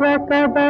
ಕಬ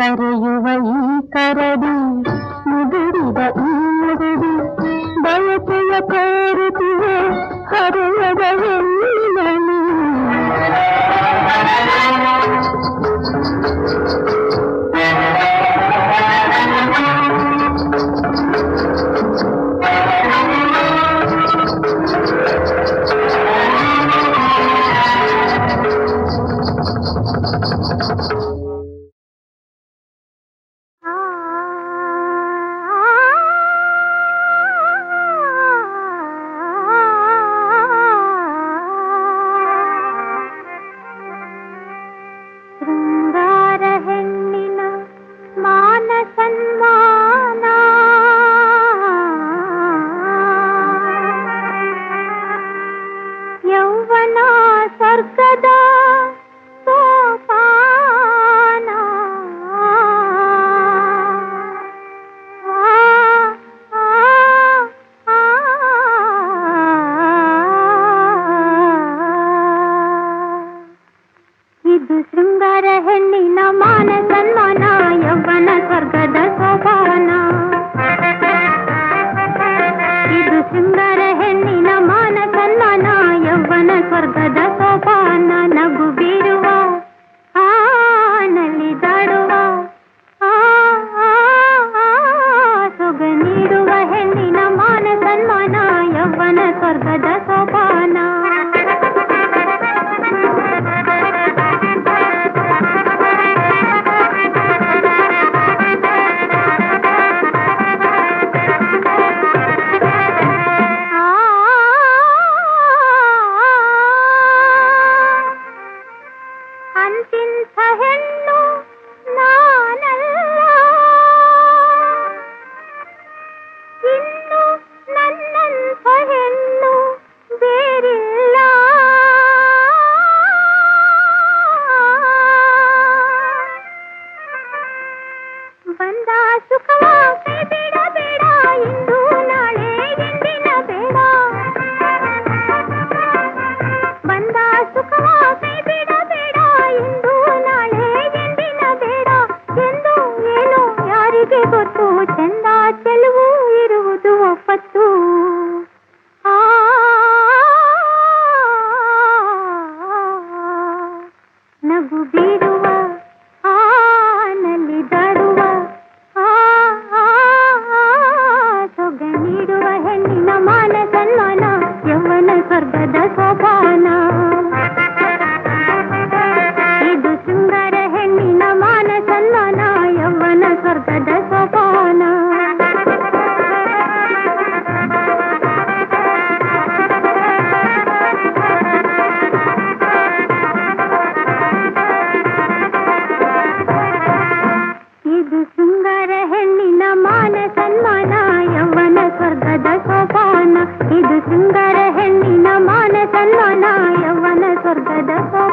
Pero बंदा सुखवा के बिड़ा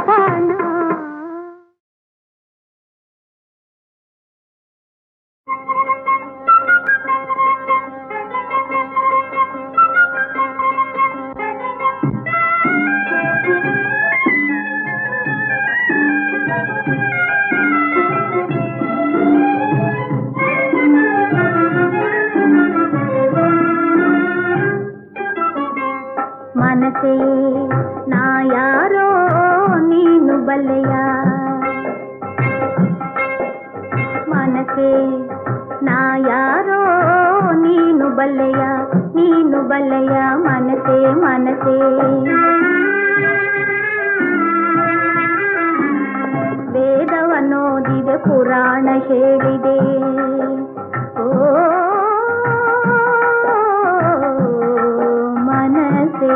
ಬಂದು ನಾ ಯಾರೋ ನೀನು ಬಲ್ಲೆಯ ನೀನು ಬಲ್ಲೆಯ ಮನಸೇ ಮನಸೇ. ವೇದವನ್ನೋದಿದೆ ಪುರಾಣ ಹೇಳಿದೆ. ಓ, ಮನಸೇ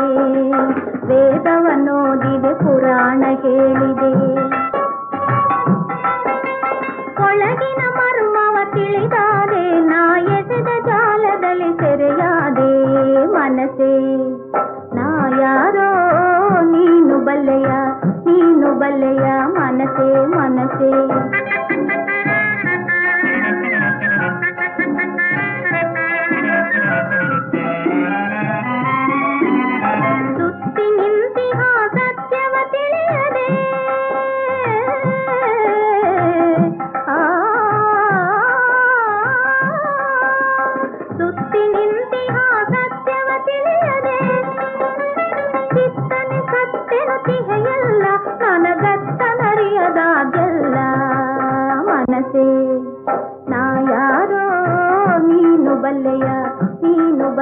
ವೇದವನ್ನೋದಿದೆ ಪುರಾಣ ಹೇಳಿದೆ. ಒಳಗಿನ ಮರ್ಮವ ಎಸೆದ ಜಾಲದಲ್ಲಿ ಸೆರೆಯಾದೆ ಮನಸೇ ನಾ ಯಾರೋ ನೀನು ಬಲ್ಲೆಯ ನೀನು ಬಲ್ಲೆಯ ಮನಸೇ ಮನಸೇ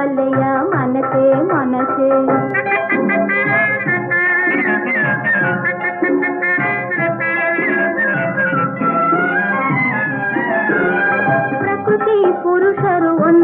ನೀನು ಬಲ್ಲೆಯ ಮನಸೇ ಮನಸೇ ಪ್ರಕೃತಿ ಪುರುಷರು ಒಂದೇ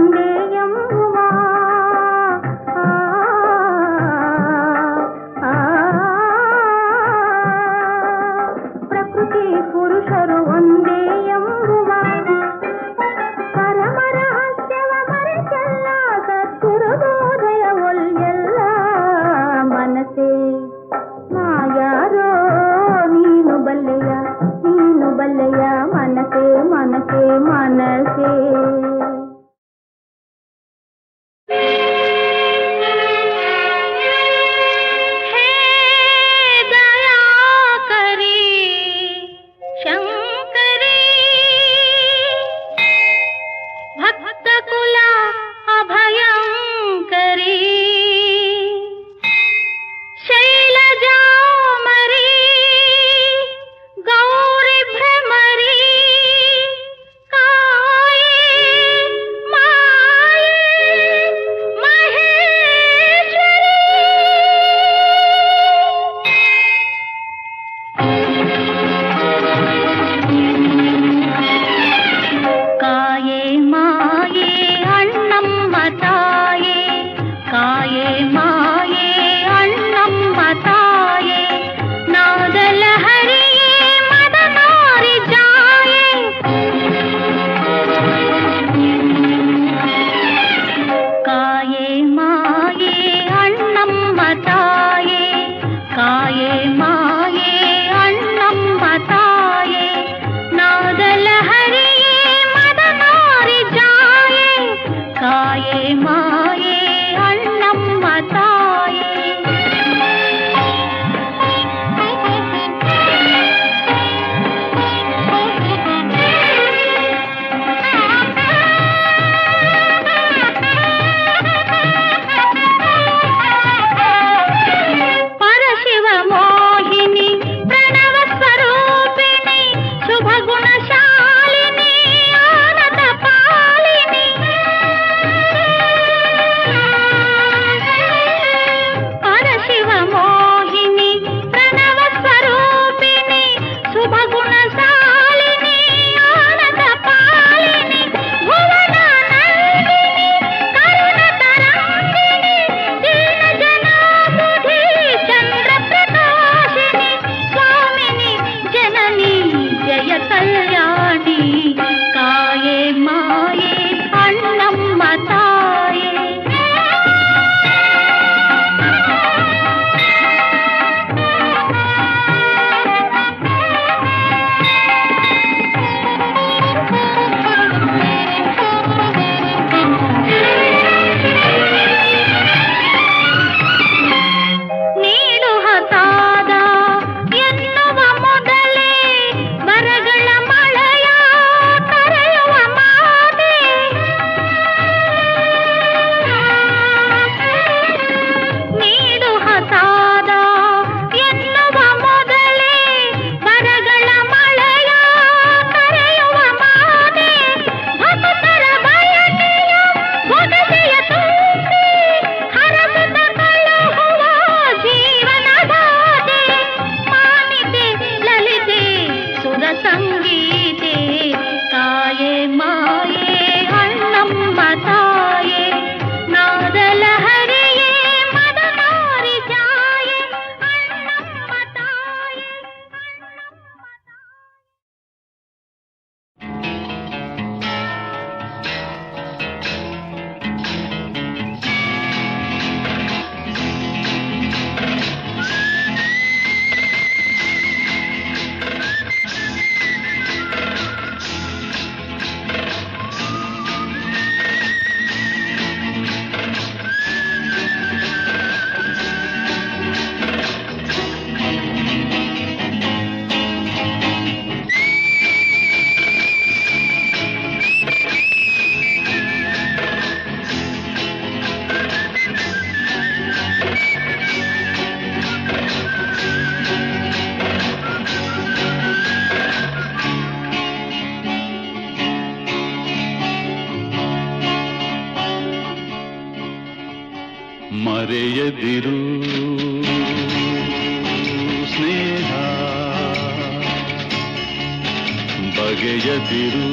ಬಗೆಯದಿರು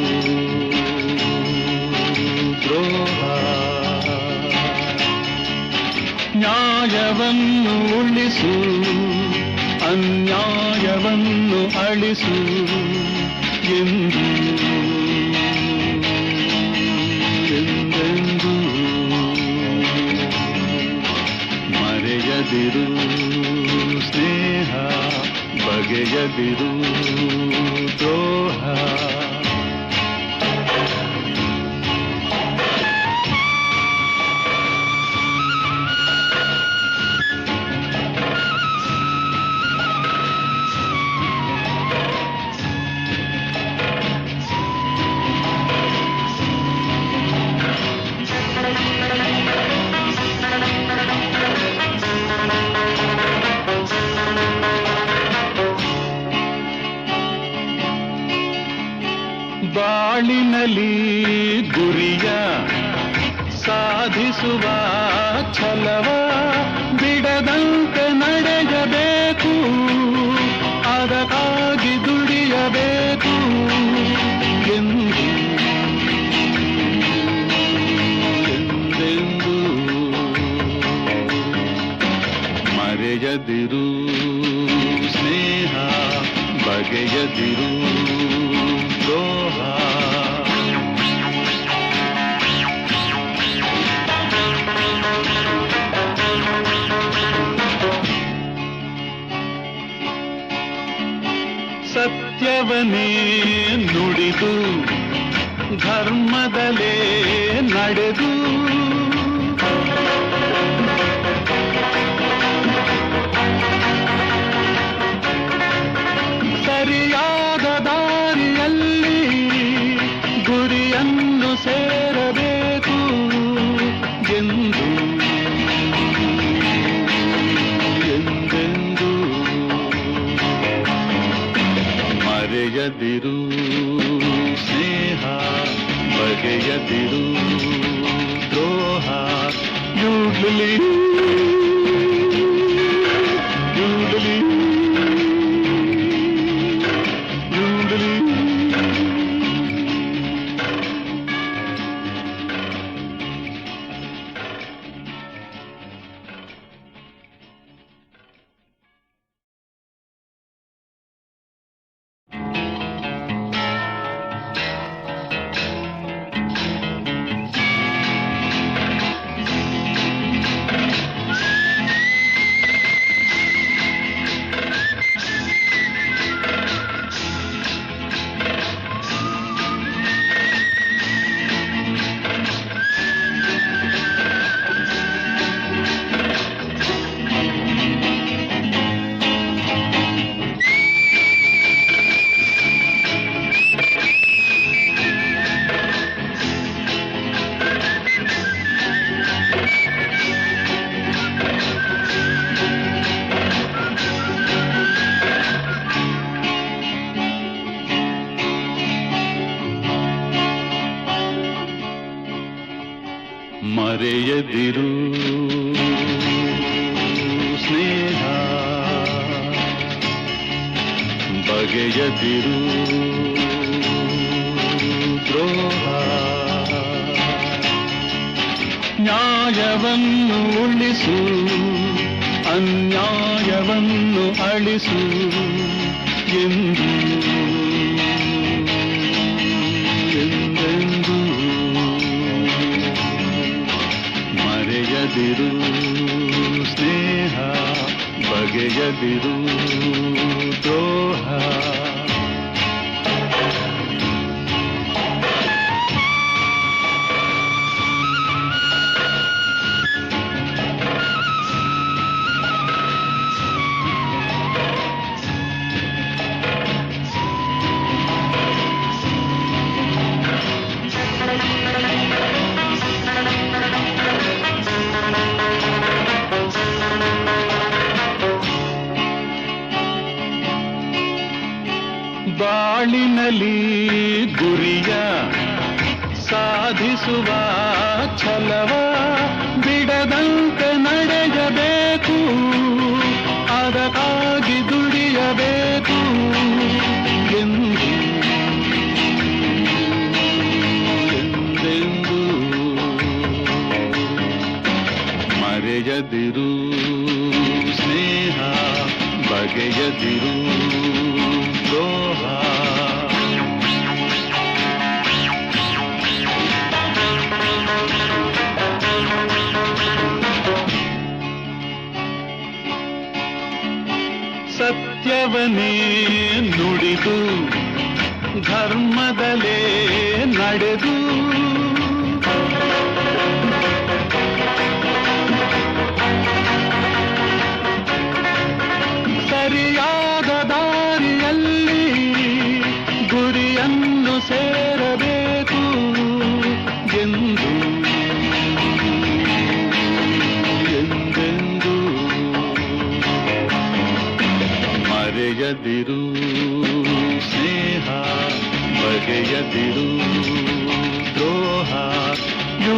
ದ್ರೋಹ. ನ್ಯಾಯವನ್ನು ಉಳಿಸು ಅನ್ಯಾಯವನ್ನು ಅಳಿಸು ಎಂದು. ಎಂದೆಂದು ಮರೆಯದಿರು. ಬಗೆಯದಿರು ದ್ರೋಹ ನುಡಿದು ಧರ್ಮದಲೇ ನಡೆದು ಬಗೆಯದಿರು ದ್ರೋಹ ಯೂಡ್ಲಿ ಯೂಡ್ಲಿ ಮರೆಯದಿರು ಸ್ನೇಹ ಬಗೆಯದಿರು ದ್ರೋಹ ನ್ಯಾಯವನ್ನು ಉಳಿಸು ಅನ್ಯಾಯವನ್ನು ಅಳಿಸು ಎಂದು ಮರೆಯದಿರು ಸ್ನೇಹ ಬಗೆಯದಿರು ದ್ರೋಹ. ಬಾಳಿನಲ್ಲಿ ಗುರಿಯ ಸಾಧಿಸುವ ಛಲವ ಬಿಡ ಬಿಡದಂತೆ ನಡೆಯಬೇಕು ಅದಕ್ಕಾಗಿ ದುಡಿಯಬೇಕು ಎಂದು. ಎಂದೆಂದು ಮರೆಯದಿರು ಸ್ನೇಹ ಬಗೆಯದಿರು. ಸತ್ಯವನೇ ನುಡಿದು ಧರ್ಮದಲೇ ನಡೆದು ಬಗೆಯದಿರು ದ್ರೋಹ ಯು